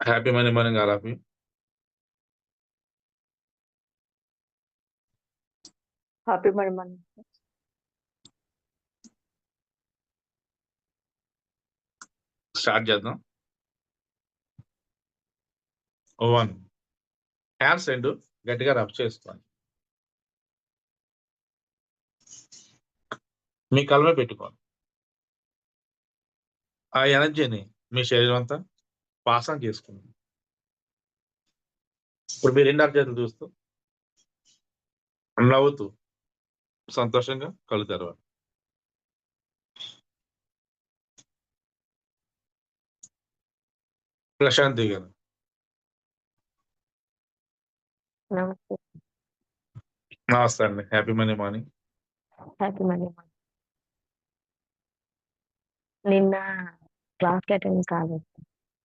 Happy morning morning you. Happy మన start చేద్దాం. One hands రెండు గట్టిగా రబ్ చేసుకోండి. మీ కళ్ళలో పెట్టుకోండి. ఆ ఎనర్జీని మీ శరీరం అంతా పాస్ ఆన్ చేసుకోండి. ఇప్పుడు మీరు రెండు చేతులు చూస్తూ నవ్వుతూ సంతోషంగా కళ్ళు తెరవాలి. ప్రశాంతి గారు. నమస్తే. అండి. హ్యాపీ మనీ మార్నింగ్ హ్యాపీ మరి నిన్న క్లాస్ అటెండ్ కాలేదు.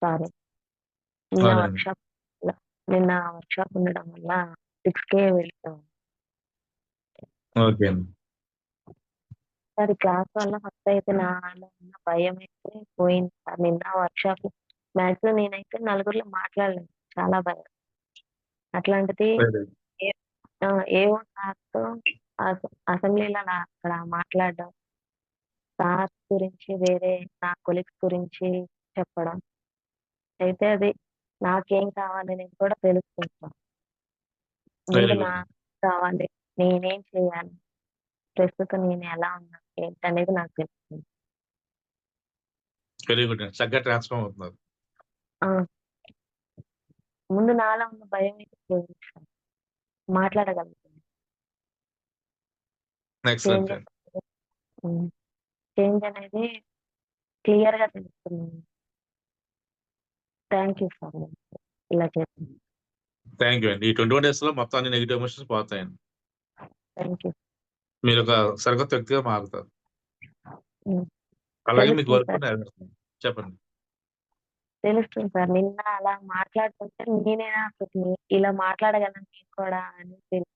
సారీ నిన్న అవునండి. వర్క్షాప్ నిన్న వర్క్షాప్ ఉండడం వల్ల సిక్స్ కే వెళ్ళాం ఓకే. అండి సార్ క్లాస్ వల్ల ఫస్ట్ అయితే నాలో ఉన్న భయం అయితే పోయింది. సార్ నిన్న వర్క్షాప్ మ్యాక్సిమం నేనైతే నలుగురిలో మాట్లాడలేదు. చాలా భయం. అట్లాంటిది ఆ, ఏవో సార్తో అసెంబ్లీలో నా అక్కడ మాట్లాడడం సార్ గురించి వేరే నా కొలీగ్స్ గురించి చెప్పడం. అయితే అది నాకేం కావాలని కూడా తెలుసుకుంటాం. Very ముందు good. నాకు కావాలి నేనేం చేయాలి ప్రస్తుతం నేను ఎలా ఉన్నాను ఏంటనేది నాకు తెలుస్తుంది వెరీ గుడ్ అండి చక్కగా ట్రాన్స్ఫార్మ్ అవుతున్నారు. ఆ, ముందు నాలో ఉన్న భయం అయితే పోయింది సార్. మాట్లాడగలుగుతుంది ఎక్సలెంట్ చేంజ్ అండి చేంజ్ అనేది క్లియర్గా తెలుస్తుంది. థ్యాంక్ యూ సార్ ఇలా చేస్తుంది థ్యాంక్ యూ అండి. ఈ ట్వంటీ వన్ డేస్లో మొత్తం అన్ని నెగిటివ్ ఎమోషన్స్ పోతాయండి. థ్యాంక్ యూ మీరు ఒక సరికొత్త వ్యక్తిగా మారుతారు. Mm. అలాగే మీకు వర్క్ చెప్పండి. తెలుస్తుంది సార్ నిన్న అలా మాట్లాడుతుంటే నేనేనా అసలు ఇలా మాట్లాడగలను నేను కూడా అని తెలుసు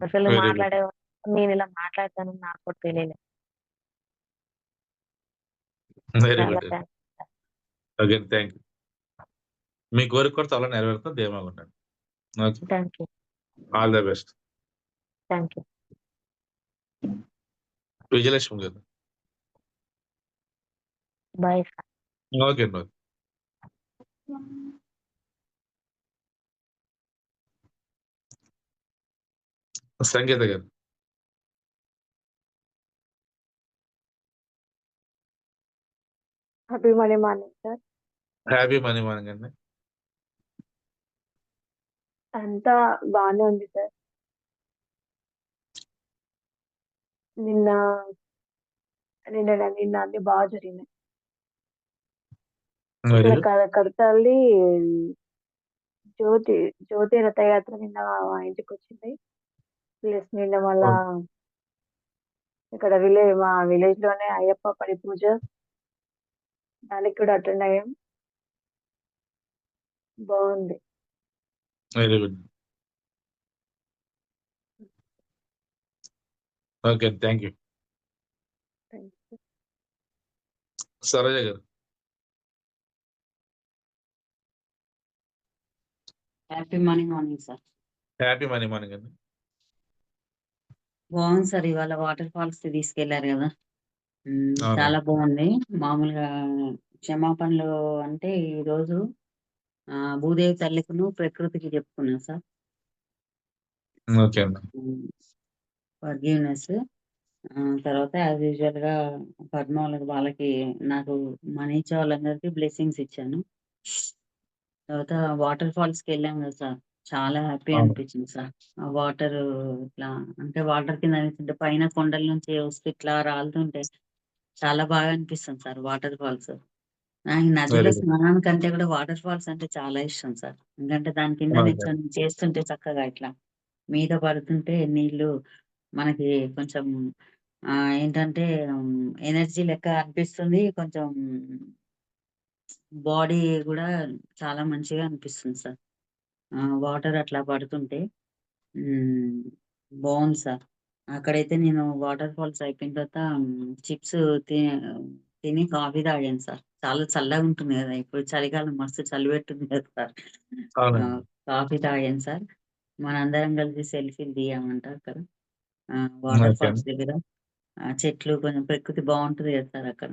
అసలు. మాట్లాడే నేను ఇలా మాట్లాడతానని నాకు కూడా తెలియలేదు very good again thank you మీ కోరిక కూడా త్వరలో నెరవేరుతుంది ధీమాగా ఉండండి okay? All the best thank you Vijayalakshmi garu. Bye sir okay అండి. Okay Sangeetha garu. Happy money morning sir happy money morning అండి. అంతా బాగానే ఉంది సార్. నిన్న నిన్న నిన్న అన్ని బాగా జరిగినాయి. ఇక్కడ కడ- కడతాల్లి జ్యోతి జ్యోతి రథయాత్ర నిన్న మా ఇంటికి వచ్చింది ప్లస్ నిన్న మళ్ళా ఇక్కడ విలేజ్ మా విలేజ్లోనే అయ్యప్ప పడి పూజ. దానికి కూడా అటెండ్ అయ్యాం. బాగుంది. Very good okay thank you Saroja garu happy morning morning sir happy money morning అండి బాగుంది సార్ ఇవాళ వాటర్ ఫాల్స్కి తీసుకెళ్ళారు కదా. చాలా బాగుంది. మామూలుగా క్షమాపణలు అంటే ఈ రోజు భూదేవి తల్లికును ప్రకృతికి చెప్పుకున్నా సార్. ఓకే ఫర్గివ్నెస్ తర్వాత యాజ్ యూజువల్గా పద్మ వాళ్ళకి వాళ్ళకి నాకు మనీ ఇచ్చే వాళ్ళందరికీ బ్లెస్సింగ్స్ ఇచ్చాను. తర్వాత వాటర్ ఫాల్స్కి వెళ్ళాం కదా సార్. చాలా హ్యాపీ. అనిపించింది సార్. ఆ వాటర్ ఇట్లా అంటే వాటర్ కింద అనిపిస్తుంటే పైన కొండల నుంచి వస్తూ ఇట్లా రాలుతుంటే చాలా బాగా అనిపిస్తుంది సార్ వాటర్ ఫాల్స్ నాకు నదిలో good. స్నానానికంటే కూడా వాటర్ ఫాల్స్ అంటే చాలా ఇష్టం సార్. ఎందుకంటే దాని కింద. నిల్చొని చేస్తుంటే చక్కగా ఇట్లా మీద పడుతుంటే నీళ్ళు మనకి కొంచెం ఆ ఏంటంటే ఎనర్జీ లెక్క అనిపిస్తుంది. కొంచెం బాడీ కూడా చాలా మంచిగా అనిపిస్తుంది సార్. వాటర్ అట్లా పడుతుంటే. బాగుంది సార్. అక్కడైతే నేను వాటర్ ఫాల్స్ అయిపోయిన తర్వాత చిప్స్ తిని కాఫీ తాగాను సార్. చాలా చల్లగా ఉంటుంది కదా ఇప్పుడు చలికాలం మస్తు చలి పెట్టుంది కదా సార్. కాఫీ తాగాను సార్. మనందరం కలిసి సెల్ఫీలు దిగామంట అక్కడ వాటర్ ఫాల్స్ దగ్గర. చెట్లు కొంచెం ప్రకృతి బాగుంటుంది కదా సార్ అక్కడ.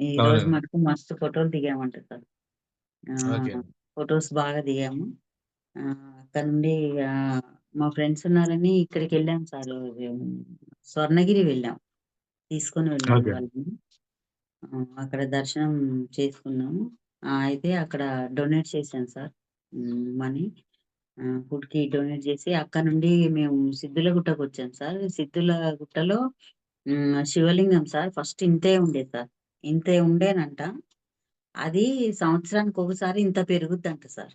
ఈ రోజు మటుకు మస్తు ఫోటోలు దిగామంట సార్. ఫొటోస్ బాగా దిగాము. ఆ, అక్కడ నుండి మా ఫ్రెండ్స్ ఉన్నారని ఇక్కడికి వెళ్ళాం సార్. స్వర్ణగిరి వెళ్ళాం. తీసుకొని వెళ్ళాము ఓకే వాళ్ళని. అక్కడ దర్శనం చేసుకున్నాము. అయితే అక్కడ డొనేట్ చేశాను సార్ మనీ. ఫుడ్కి డొనేట్ చేసి అక్కడ నుండి మేము సిద్ధులగుట్టకు వచ్చాం సార్. సిద్ధులగుట్టలో ఉమ్, శివలింగం సార్ ఫస్ట్ ఇంతే ఉండే సార్. ఇంతే ఉండేనంట. అది సంవత్సరానికి ఒకసారి ఇంత పెరుగుద్దంట సార్.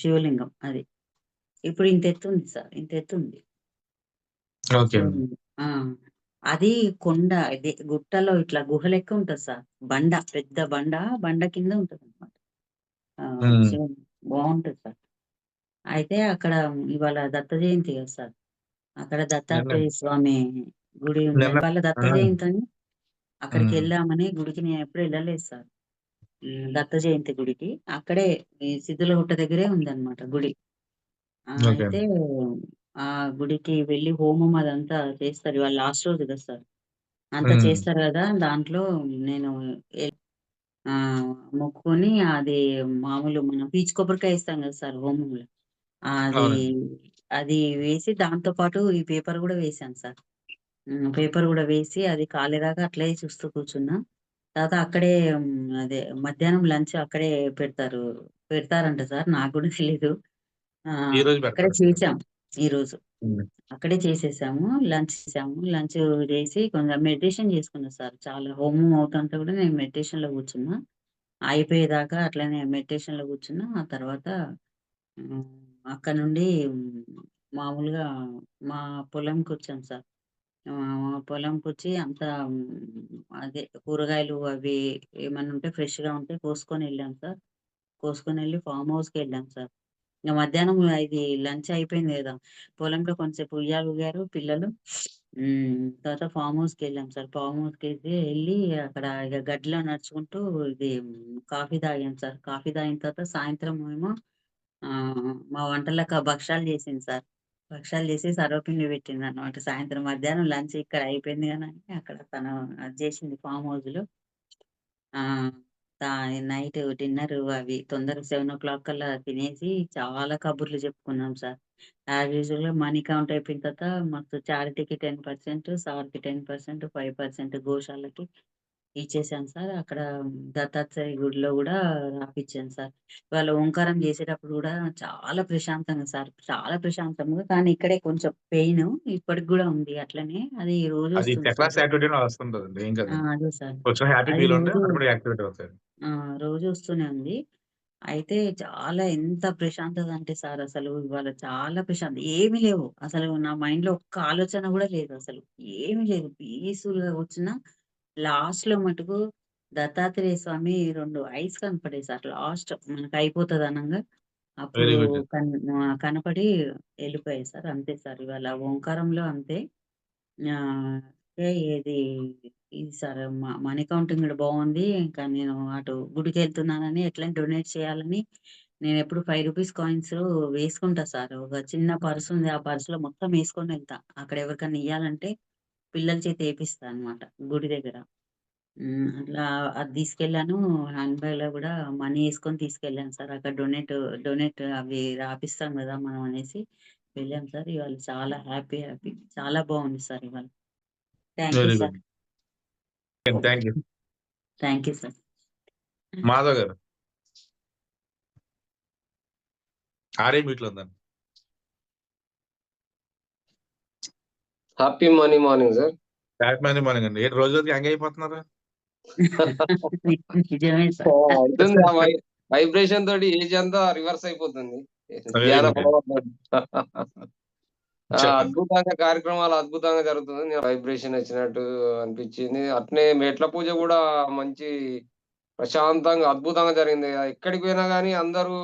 శివలింగం అది. ఇప్పుడు ఇంత ఎత్తుంది సార్ ఇంత శివలింగం ఆ. అది కొండ ఇది గుట్టలో ఇట్లా గుహ లెక్క ఉంటది సార్. బండ పెద్ద బండ బండ కింద ఉంటది అనమాట. బాగుంటది సార్. అయితే అక్కడ ఇవాళ దత్త జయంతి కదా సార్. అక్కడ దత్తాత్రేయ స్వామి గుడి ఉంది. వాళ్ళ దత్త జయంతి అని అక్కడికి వెళ్ళామని గుడికి నేను ఎప్పుడు వెళ్ళలేదు సార్. దత్త జయంతి గుడికి. అక్కడే సిద్ధులగుట్ట దగ్గరే ఉందన్నమాట గుడి. అయితే ఆ గుడికి వెళ్ళి హోమం అదంతా చేస్తారు ఇవాళ లాస్ట్ రోజు కదా సార్. అంతా చేస్తారు కదా దాంట్లో నేను ఆ మొక్కుకొని అది మామూలు మనం పీచు కొబ్బరికాయ ఇస్తాం కదా సార్ హోమంలో. అది అవునండి అది వేసి దాంతో పాటు ఈ పేపర్ కూడా వేసాను సార్. పేపర్ కూడా వేసి అది కాలేదాకా అట్లే చూస్తూ కూర్చున్నా. తర్వాత అక్కడే ఉమ్, అదే మధ్యాహ్నం లంచ్ అక్కడే పెడతారు. పెడతారంట సార్ నాకు కూడా తెలీదు. ఆ ఈ రోజు అక్కడే పెడతారు చేసాం ఈ రోజు. అక్కడే చేసేసాము లంచ్ చేసాము. లంచ్ చేసి కొంచెం మెడిటేషన్ చేసుకున్నా సార్. చాలా హోమం అవుతుంటే కూడా నేను మెడిటేషన్లో కూర్చున్నా. అయిపోయేదాకా అట్లనే మెడిటేషన్లో కూర్చున్నా. ఆ తర్వాత అక్కడ నుండి మామూలుగా మా పొలంకి వచ్చాం సార్. పొలంకి వచ్చి అంతా అదే కూరగాయలు అవి ఏమన్నా ఉంటే ఫ్రెష్గా ఉంటే కోసుకొని వెళ్ళాం సార్. కోసుకొని వెళ్ళి ఫామ్ హౌస్కి వెళ్ళాం సార్. ఇంకా మధ్యాహ్నం ఇది లంచ్ అయిపోయింది కదా పొలంలో కొంచెంసేపు ఉయ్యాలు ఊగారు పిల్లలు. తర్వాత ఫామ్ హౌస్కి వెళ్ళాం సార్. ఫామ్ హౌస్కి అయితే వెళ్ళి అక్కడ ఇక గడ్డిలో నడుచుకుంటూ ఇది కాఫీ తాగాం సార్. కాఫీ తాగిన తర్వాత సాయంత్రం ఏమో ఆ మా వంటలకు భక్షాలు చేసింది సార్. భక్షాలు చేసి సర్వపిండి పెట్టింది అనమాట సాయంత్రం మధ్యాహ్నం లంచ్ ఇక్కడ అయిపోయింది కానీ అక్కడ తను అది చేసింది ఫామ్ హౌస్లో ఆ నైట్ డిన్నర్ అవి తొందరగా సెవెన్ ఓ క్లాక్ కల్లా తినేసి చాలా కబుర్లు చెప్పుకున్నాం సార్. యాజ్ యూజువల్గా మనీ కౌంట్ అయిపోయిన తర్వాత మాకు చారిటీకి టెన్ పర్సెంట్ సార్కి టెన్ పర్సెంట్ ఫైవ్ పర్సెంట్ గోశాలకి ఇచ్చేసాను సార్. అక్కడ దత్తాత్రేయ గుడిలో కూడా రాపిచ్చాను సార్. వాళ్ళు ఓంకారం చేసేటప్పుడు కూడా చాలా ప్రశాంతంగా సార్ చాలా ప్రశాంతంగా. కానీ ఇక్కడే కొంచెం పెయిన్ ఇప్పటికి కూడా ఉంది అట్లనే. అది రోజు అది సార్. రోజు వస్తూనే ఉంది. అయితే చాలా ఎంత ప్రశాంతత అంటే సార్ అసలు ఇవాళ చాలా ప్రశాంత ఏమీ లేవు. అసలు నా మైండ్లో ఒక్క ఆలోచన కూడా లేదు అసలు. ఏమీ లేదు. పీస్ఫుల్గా వచ్చిన లాస్ట్లో మటుకు దత్తాత్రేయ స్వామి రెండు ఐస్ కనపడేది సార్. లాస్ట్ మనకు అయిపోతుంది అనగా. అప్పుడు కనపడి వెళ్ళిపోయాయి సార్. అంతే సార్. ఇవాళ ఓంకారంలో అంతే. ఏది? ఇది ఇది సార్ మనీ కౌంటింగ్ కూడా బాగుంది. ఇంకా నేను అటు గుడికి వెళ్తున్నానని ఎట్లా డొనేట్ చేయాలని. నేను ఎప్పుడు ఫైవ్ రూపీస్ కాయిన్స్ వేసుకుంటా సార్. ఒక చిన్న పర్స్ ఉంది. ఆ పర్స్లో మొత్తం వేసుకొని వెళ్తా. అక్కడ ఎవరికైనా ఇయ్యాలంటే పిల్లల చేతి వేపిస్తా అన్నమాట గుడి దగ్గర. అట్లా అది తీసుకెళ్ళాను. హ్యాండ్ బ్యాగ్లో కూడా మనీ వేసుకొని తీసుకెళ్ళాను సార్. అక్కడ డొనేట్ డొనేట్ అవి రాపిస్తాం కదా మనం అనేసి వెళ్ళాం సార్. ఇవాళ చాలా హ్యాపీ హ్యాపీ. చాలా బాగుంది సార్ ఇవాళ. Very sir good thank you thank you sir Madhav garu. ఆరే మీట్లో ఉందండి. Happy morning morning sir happy morning morning అండి. ఏంటి రోజు రోజుకి హంగ్ అయిపోతున్నారు వైబ్రేషన్ తోటి ఏజ్ అంతా రివర్స్ అయిపోతుంది. అద్భుతంగా కార్యక్రమాలు అద్భుతంగా జరుగుతుంది. వైబ్రేషన్ వచ్చినట్టు అనిపించింది. అట్నే మెట్ల పూజ కూడా మంచి ప్రశాంతంగా అద్భుతంగా జరిగింది. ఎక్కడికి పోయినా కానీ అందరూ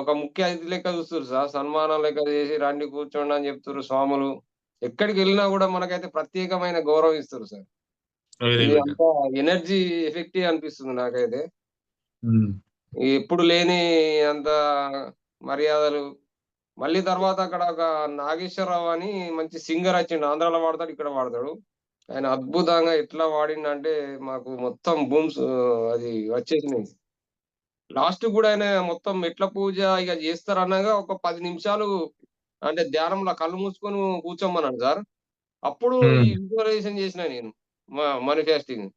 ఒక ముఖ్య అతిథి లెక్క చూస్తారు సార్. సన్మానం లెక్క చేసి రండి కూర్చోండి అని చెప్తారు స్వాములు. ఎక్కడికి వెళ్ళినా కూడా మనకైతే ప్రత్యేకమైన గౌరవం ఇస్తారు సార్. ఎనర్జీ ఎఫెక్టివ్ అనిపిస్తుంది నాకైతే. ఎప్పుడు లేని అంత మర్యాదలు మళ్ళీ తర్వాత అక్కడ ఒక నాగేశ్వరరావు అని మంచి సింగర్ వచ్చిండు ఆంధ్రాలో వాడతాడు ఇక్కడ వాడతాడు. ఆయన అద్భుతంగా ఎట్లా వాడిండంటే మాకు మొత్తం బూమ్స్ అది వచ్చేసినాయి. లాస్ట్ కూడా ఆయన మొత్తం ఎట్ల పూజ ఇక చేస్తారు అనగా ఒక పది నిమిషాలు అంటే ధ్యానంలో కళ్ళు మూసుకొని కూర్చోమన్నాడు సార్. అప్పుడు Hmm. ఈ విజువలైజేషన్ చేసిన నేను మానిఫెస్టింగ్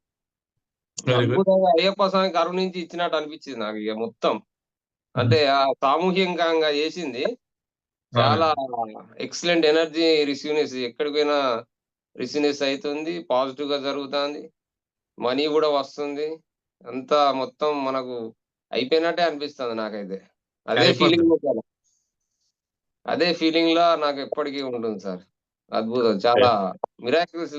అయ్యప్ప స్వామి కరుణించి ఇచ్చినట్టు అనిపించింది నాకు ఇక మొత్తం. అంటే ఆ సామూహికంగా చేసింది. చాలా ఎక్సలెంట్ ఎనర్జీ రిసీవ్నెస్. ఎక్కడికి పోయినా రిసీవ్నెస్ అవుతుంది పాజిటివ్గా జరుగుతుంది మనీ కూడా వస్తుంది. అంతా మొత్తం మనకు అయిపోయినట్టే అనిపిస్తుంది నాకైతే. అదే. ఫీలింగ్ అదే ఫీలింగ్ లా నాకు ఎప్పటికీ ఉంటుంది సార్. అద్భుతం. చాలా మిరాకిల్స్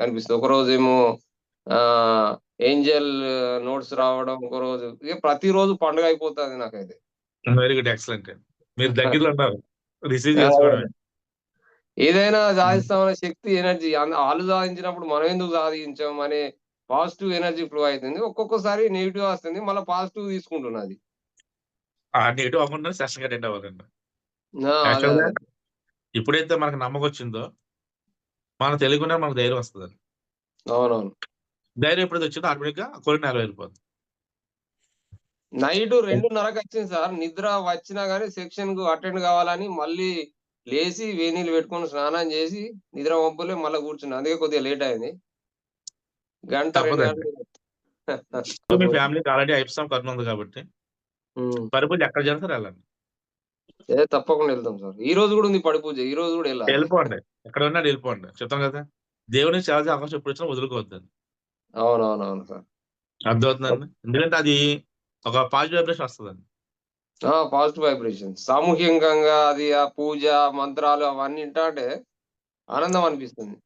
కనిపిస్తుంది. ఒక రోజు ఏమో ఆ ఏంజల్ నోట్స్ రావడం ఒక రోజు ఇక ప్రతిరోజు పండుగ అయిపోతుంది నాకైతే. Very good. ఎక్సలెంట్ మీరు దగ్గరలో ఉన్నారు. రిసీవ్ చేసుకోవడమే. ఏదైనా సాధిస్తామనే శక్తి ఎనర్జీ వాళ్ళు సాధించినప్పుడు మనం ఎందుకు సాధించాం అనే పాజిటివ్ ఎనర్జీ ఫ్లో అవుతుంది. ఒక్కొక్కసారి నెగిటివ్ వస్తుంది మళ్ళీ పాజిటివ్ తీసుకుంటున్నది. ఆ నెగిటివ్ అవ్వకుండా సెషన్ అటెండ్ అవ్వాలండి. అదే. ఇప్పుడైతే మనకు నమ్మకం వచ్చిందో మన తెలియకుండా మనకు ధైర్యం వస్తుంది అవునవును. ధైర్యం ఎప్పుడైతే వచ్చిందో ఆటోమేటిక్గా కోరిక నెరవేరిపోతుంది నైట్ రెండున్నరకు వచ్చింది సార్. నిద్ర వచ్చినా గానీ సెక్షన్కు అటెండ్ కావాలని మళ్ళీ లేచి వేనీళ్ళు పెట్టుకొని స్నానం చేసి నిద్ర పంపులే మళ్ళీ కూర్చున్నా. అందుకే కొద్దిగా లేట్ అయింది. గంట మీ ఫ్యామిలీకి ఆల్రెడీ ఐప్సాం కరుణ ఉంది కాబట్టి. పరిపూజ ఎక్కడ చేస్తారు వెళ్ళండి. ఏ తప్పకుండా వెళ్తాం సార్. ఈ రోజు కూడా ఉంది పడి పూజ ఈ రోజు కూడా వెళ్ళాలి. వెళ్ళిపోండి. ఎక్కడ ఉన్నా వెళ్ళిపోండి. చెప్తాం కదా. దేవుని చాలా అవకాశం ఎప్పుడు వచ్చినా వదులుకోవద్దండి. అవునవునవును సార్. అర్థమవుతుందండి? ఎందుకంటే అది ఒక పాజిటివ్ వైబ్రేషన్ వస్తుందండి. పాజిటివ్ వైబ్రేషన్ సామూహికంగా అది ఆ పూజ మంత్రాలు అవన్నీ వింటాంటే ఆనందం అనిపిస్తుంది.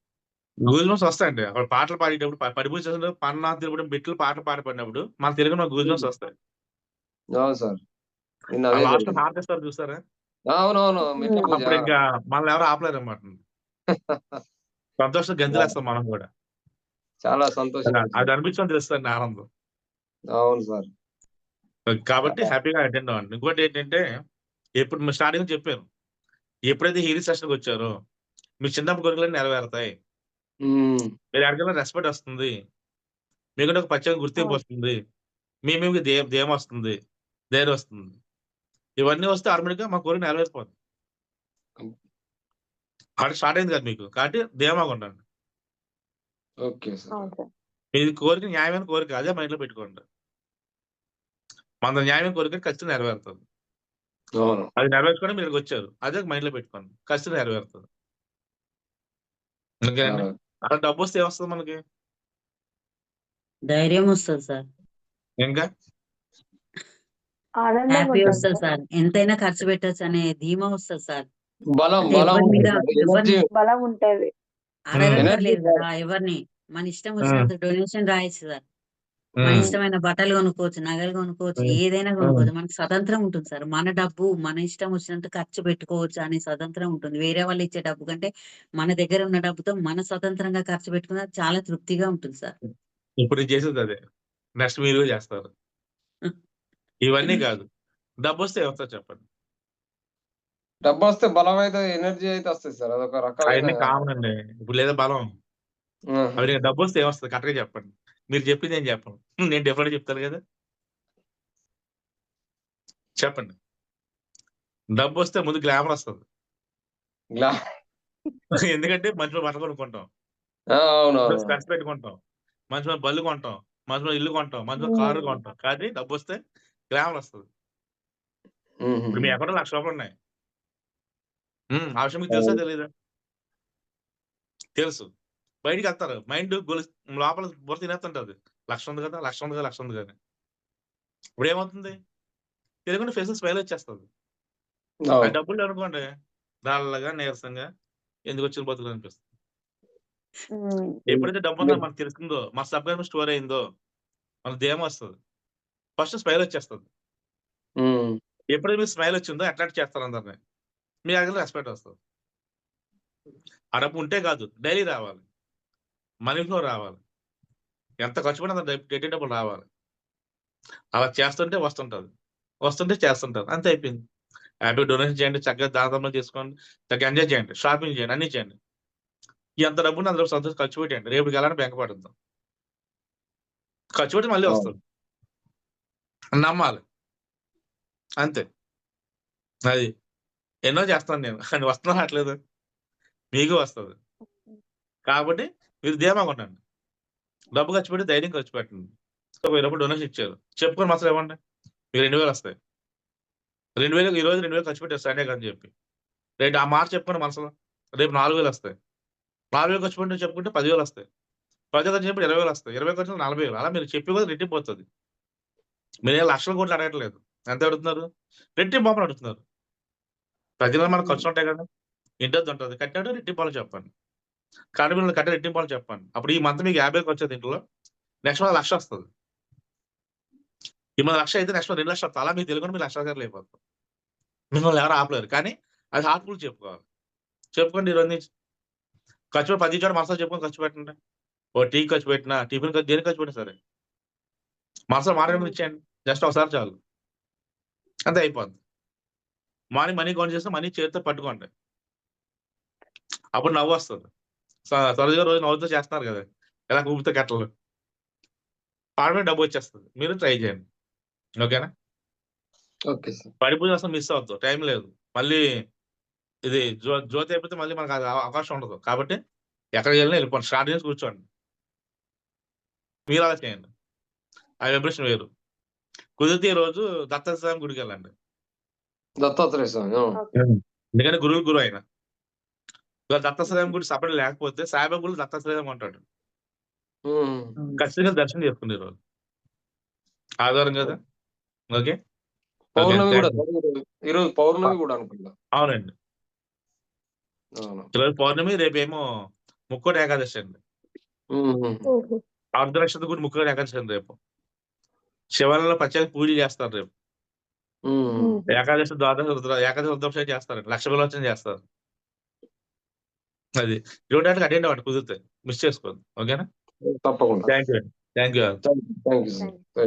గూజ్బంస్ వస్తాయండి. అక్కడ పాటలు పాడేటప్పుడు పరిపూజ చేసినప్పుడు పన్నా తిరుగుడు బిట్లు పాటలు పాడపడినప్పుడు మన తెలుగులో గూజ్బంస్ వస్తాయి. అవును సార్. లాస్ట్. హార్ట్ అవునవును. పూజ. అప్పుడు ఇంకా మనల్ని ఎవరు ఆపలేరు అనమాట సంతోషం గంతులేస్తాం మనం కూడా. చాలా సంతోషం. అది అనిపించడం తెలుస్తుంది ఆనందం. అవును సార్. కాబట్టి హ్యాపీగా అటెండ్ అవ్వండి. ఇంకోటి ఏంటంటే ఇప్పుడు స్టార్టింగ్ చెప్పాను ఎప్పుడైతే హీలింగ్ సెషన్కి వచ్చారో మీ చిన్నప్పుడు కోరికలన్నీ నెరవేరుతాయి. ఉమ్, మీరు ఎక్కడికైనా రెస్పెక్ట్ వస్తుంది. మీకు ఒక పచ్చని గుర్తింపు వస్తుంది. మీ మీకు దే దేమ వస్తుంది. ధైర్యం వస్తుంది. ఇవన్నీ వస్తే ఆటోమేటిక్గా మా కోరిక నెరవేరిపోతుంది అక్కడ స్టార్ట్ అయింది కదా మీకు. కాబట్టి ధీమాగా ఉండండి. ఓకే సార్ అవును సార్ మీది కోరిక న్యాయమైన కోరిక అదే మైండ్లో పెట్టుకోండి. మన న్యాయమైన కోరిక ఖచ్చితంగా నెరవేరుతుంది. అది నెరవేర్చుకొని మీరు వచ్చారు. అదే మైండ్లో పెట్టుకోండి. ఖచ్చితంగా నెరవేరుతుంది. అందుకేనండి అక్కడ డబ్బు వస్తే ఏమొస్తుంది మనకి? ధైర్యం వస్తుంది సార్. ఇంకా? హ్యాపీ వస్తుంది సార్. ఎంతైనా ఖర్చు పెట్టచ్చు అనే ధీమా వస్తుంది సార్. బలం బలం ఉంటుంది. కదా ఎవరిని. మన ఇష్టం వచ్చినంత డొనేషన్ రాయొచ్చు సార్. మన ఇష్టమైన బట్టలు కొనుక్కోవచ్చు నగలు కొనుక్కోవచ్చు. ఏదైనా కొనుక్కోవచ్చు. మనకు స్వతంత్రం ఉంటుంది సార్. మన డబ్బు మన ఇష్టం వచ్చినంత ఖర్చు పెట్టుకోవచ్చు అనే స్వతంత్రం ఉంటుంది. వేరే వాళ్ళు ఇచ్చే డబ్బు కంటే మన దగ్గర ఉన్న డబ్బుతో మన స్వతంత్రంగా ఖర్చు పెట్టుకున్న చాలా తృప్తిగా ఉంటుంది సార్. ఇప్పుడు చేసేది అదే. నెక్స్ట్ మీరు చేస్తారు. ఇవన్నీ కాదు. డబ్బు వస్తే ఏమొస్తారు చెప్పండి? డబ్బు వస్తే బలం అయితే ఎనర్జీ అయితే వస్తుంది సార్. అదొక రకమైన అవన్నీ కామన్ అండి. ఇప్పుడు లేదా బలం. డబ్బు వస్తే ఏమొస్తుంది కరెక్ట్గా చెప్పండి. మీరు చెప్పింది నేను చెప్పను. నేను డిఫరెంట్ చెప్తాను కదా. చెప్పండి. డబ్బు వస్తే ముందు గ్లామర్ వస్తుంది. గ్లా- ఎందుకంటే మంచి బట్టలు కొనుక్కుంటాం. స్పెట్స్ పెట్టుకుంటాం. మంచి మంచి బళ్ళు కొంటాం. మంచి మంచి ఇల్లు కొంటాం. మంచి మంచి కారు కొంటాం. కానీ డబ్బు వస్తే గ్లామర్ వస్తుంది. ఇప్పుడు మీ అకౌంట్ లక్ష రూపాయలు ఉన్నాయి. ఆ విషయం మీకు తెలుసా తెలీదా? తెలుసు. బయటికి వెళ్తారు మైండ్ గొలు లోపల బుర్ర తినేస్తుంటది లక్ష ఉంది కదా లక్ష ఉంది కదా లక్ష ఉంది కదా ఇప్పుడు ఏమవుతుంది? తెలియకుండా ఫేస్ స్మైల్ వచ్చేస్తుంది. డబ్బులు అనుకోండి దానిలాగా నీరసంగా ఎందుకు వచ్చిన బతుకులు అనిపిస్తుంది ఎప్పుడైతే డబ్బు ఉందో మనకు తెలుస్తుందో మన సబ్ స్టోర్ అయిందో మన దేమ వస్తుంది. ఫస్ట్ స్మైల్ వచ్చేస్తుంది. ఎప్పుడైతే మీకు స్మైల్ వచ్చిందో అట్రాక్ట్ చేస్తారు అందరిని. మీ దగ్గర రెస్పెక్ట్ వస్తుంది. ఆ డబ్బు ఉంటే కాదు డైలీ రావాలి. మనీ ఫ్లో రావాలి. ఎంత ఖర్చు పడినా అంత డబ్బు డబ్బులు రావాలి. అలా చేస్తుంటే వస్తుంటది. వస్తుంటే చేస్తుంటారు అంతే అయిపోయింది. హ్యాపీ డొనేషన్ చేయండి చక్కగా దాదాపు చేసుకోండి చక్కగా ఎంజాయ్ చేయండి షాపింగ్ చేయండి అన్ని చేయండి. ఎంత డబ్బుని అందులో సంతోషం ఖర్చు పెట్టండి రేపు వెళ్ళాలని బెంక పడుద్దాం. ఖర్చు పెట్టి మళ్ళీ. వస్తుంది. నమ్మాలి. అంతే. అది ఎన్నో చేస్తాను నేను. అని వస్తున్నా అట్లేదు మీకు వస్తుంది. కాబట్టి మీరు ధీమాగా ఉండండి. డబ్బు ఖర్చు పెట్టి ధైర్యం ఖర్చు పెట్టండి. సో డొనేషన్ ఇచ్చారు చెప్పుకొని మాత్రం ఇవ్వండి మీకు రెండు వేలు వస్తాయి. రెండు వేలు ఈరోజు రెండు వేలు ఖర్చు పెట్టారు సండే అని చెప్పి. రేపు ఆ మాట చెప్పుకొని మనసులో రేపు నాలుగు వేలు వస్తాయి. నాలుగు వేలు ఖర్చు పెట్టి చెప్పుకుంటే పదివేలు వస్తాయి. పది ఖర్చు చెప్పి ఇరవై వేలు వస్తాయి. ఇరవై ఖర్చు నలభై వేలు. అలా మీరు చెప్పి కూడా రెట్టిపోతుంది మీరు ఏం లక్షల కోట్లు అడగట్లేదు. ఎంత అడుగుతున్నారు? రెట్టింపు అడుగుతున్నారు. ప్రతి నెల మనకు ఖర్చు ఉంటాయి కదా ఇంటి ఉంటుంది. కట్టాడు రెట్టింపాలు చెప్పండి. కరెంట్ బిల్లు రెట్టింపాలని చెప్పాను చెప్పండి. అప్పుడు ఈ మంత్ మీకు యాభైకి వచ్చేది ఇంట్లో నెక్స్ట్ మంత్ లక్ష వస్తుంది. ఈ మంత్ లక్ష అయితే నెక్స్ట్ మంత్ రెండు లక్షలు అలా మీకు తెలుగుని మీరు లక్ష గారు మిమ్మల్ని ఎవరు ఆపలేరు. కానీ అది హార్ట్ఫుల్ చెప్పుకోవాలి. చెప్పుకోండి ఈరోజు నుంచి ఖర్చు పది చోట మనసులో చెప్పుకొని ఖర్చు పెట్టండి. ఓ టీ ఖర్చు పెట్టినా టిఫిన్ ఖర్చు దేనికి ఖర్చు పెట్టినా సరే. మనసులో మార్గం ఇచ్చేయండి. జస్ట్ ఒకసారి చాలు. అంతే అయిపోద్ది. మార్నింగ్ మనీ కౌంట్ చేస్తే మనీ చేతితో పట్టుకోండి. అప్పుడు నవ్వు వస్తుంది. సరదాగా రోజు నవ్వుతూ చేస్తున్నారు కదా. ఎలా ఊపితే కట్టలు ఆడమే డబ్బు వచ్చేస్తుంది. మీరు ట్రై చేయండి. ఓకేనా? Okay sir. పడి పూజ అసలు మిస్ అవద్దు టైం లేదు. మళ్ళీ ఇది జ్యో జ్యోతి అయిపోతే మళ్ళీ మనకు అవకాశం ఉండదు. కాబట్టి ఎక్కడికి వెళ్ళినా వెళ్ళిపోండి. స్టార్ట్ చేసి కూర్చోండి. మీరు అలా చేయండి. ఆ వైబ్రేషన్ వేరు. కుదిరితే ఈ రోజు దత్తాత్రేయ గుడికి వెళ్ళండి. దత్తాత్రేయ స్వామి. ఎందుకంటే గురువు గురువు ఆయన. ఇవాళ దత్తాశ్రయం గుడి సపరేట్ లేకపోతే సాయిబాబా గుడి దత్తాశ్రయం అంటాడు. ఖచ్చితంగా దర్శనం చేసుకునే రోజు ఆధారం కదా? ఓకే. పౌర్ణమి కూడా ఈరోజు- పౌర్ణమి కూడా అనుకుంటా. అవునండి. అవును. ఈరోజు పౌర్ణమి రేపేమో ముక్కోటి ఏకాదశి అండి. ఉమ్. అర్ధనక్షత్ర గుడి ముక్కోటి ఏకాదశి అండి రేపు. శివాలయంలో ప్రత్యేక పూజలు చేస్తారు రేపు. ఏకాదశి ద్వాదశ ఏకాదశి రుద్రాభిషేకం చేస్తారండి లక్ష విలోచన చేస్తారు. అది ఇటువంటి అటెండ్ అవ్వండి కుదిరితే మిస్ చేసుకోవద్దు. ఓకేనా? తప్పకుండా. Thank you thank you thank you